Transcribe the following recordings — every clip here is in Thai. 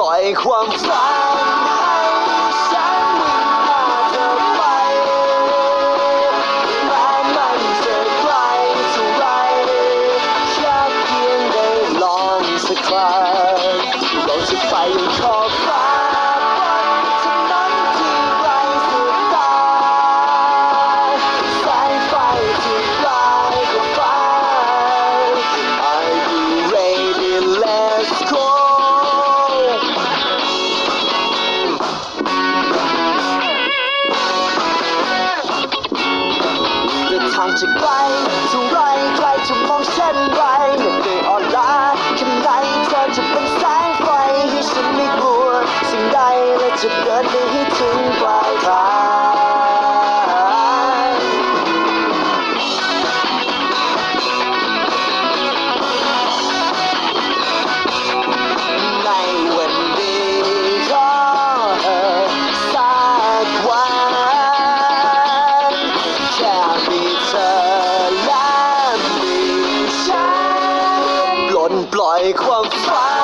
ลอยความฝัน จะไกลเท่าไรใครจะมองเช่นไรอย่าได้ออนล้าแค่ไหนเธอจะเป็นแสงไฟให้ฉันไม่กลัว สิ่งใดและจะเดินไปให้ถึงปลายทาง vai com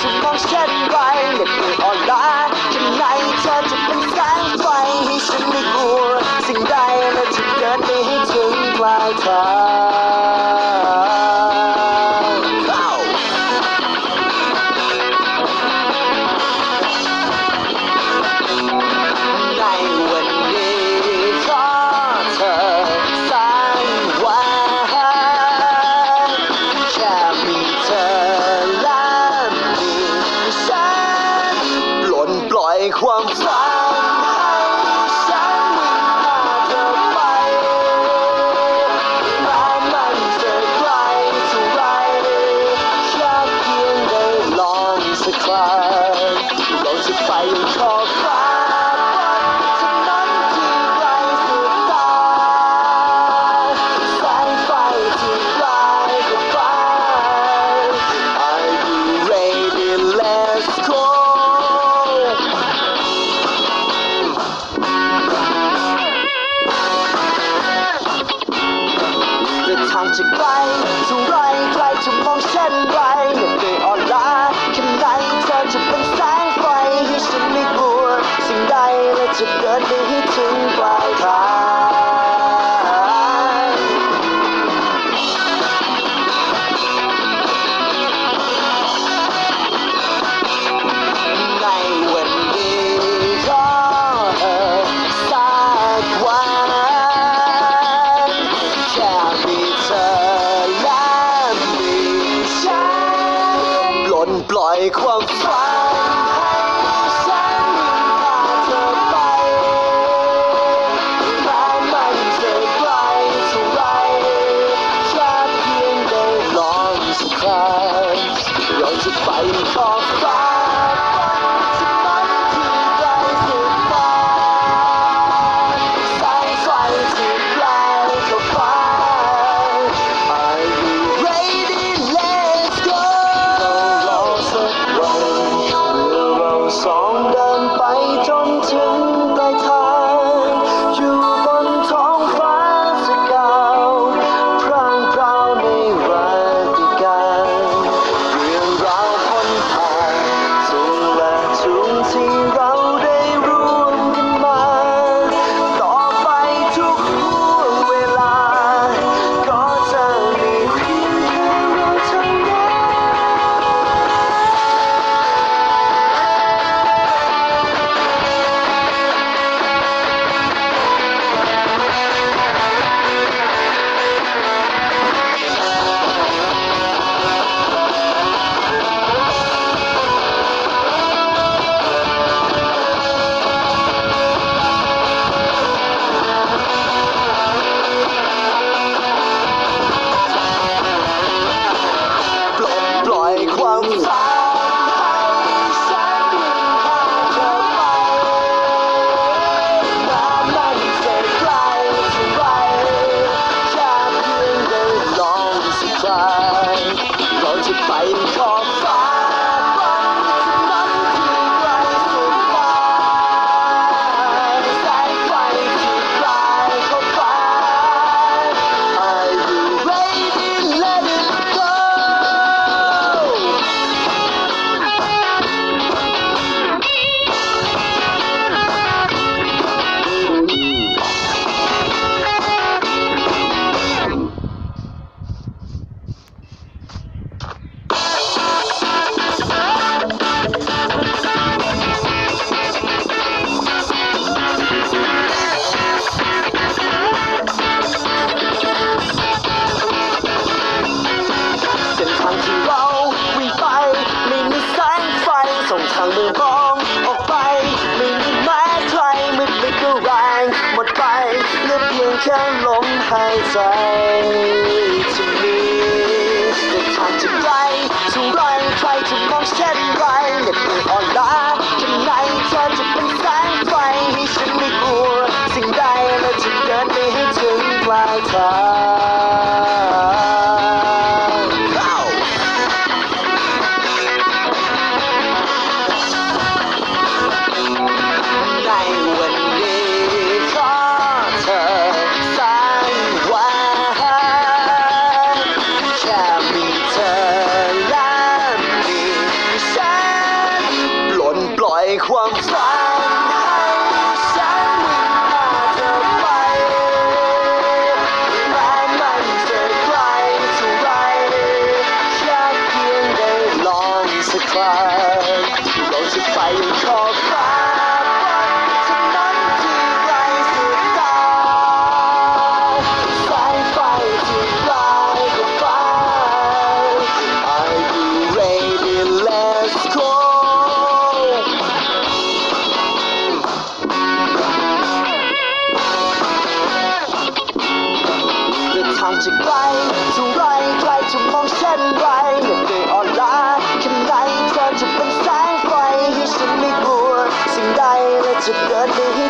to most yet blind. Oh, stop. ใจจะมีแต่ทางจะไกลเท่ไรใครจะมองเช่นไรเหน็ดเนื่อยอ่อนล้าข้นเธอจะเป็นแสงไฟให้ฉันไม่กลัว สิ่งใดและจะเดินไปให้ถึงปลายทา ฝันเราจะไปยังขอบฟ้าฉันนั้นที่ไรสุดตาสายไฟที่ลายกับฟ้า Are you ready let's go จะทางจะไกลเท่าไรไกลจะมองเช่นไร start to hit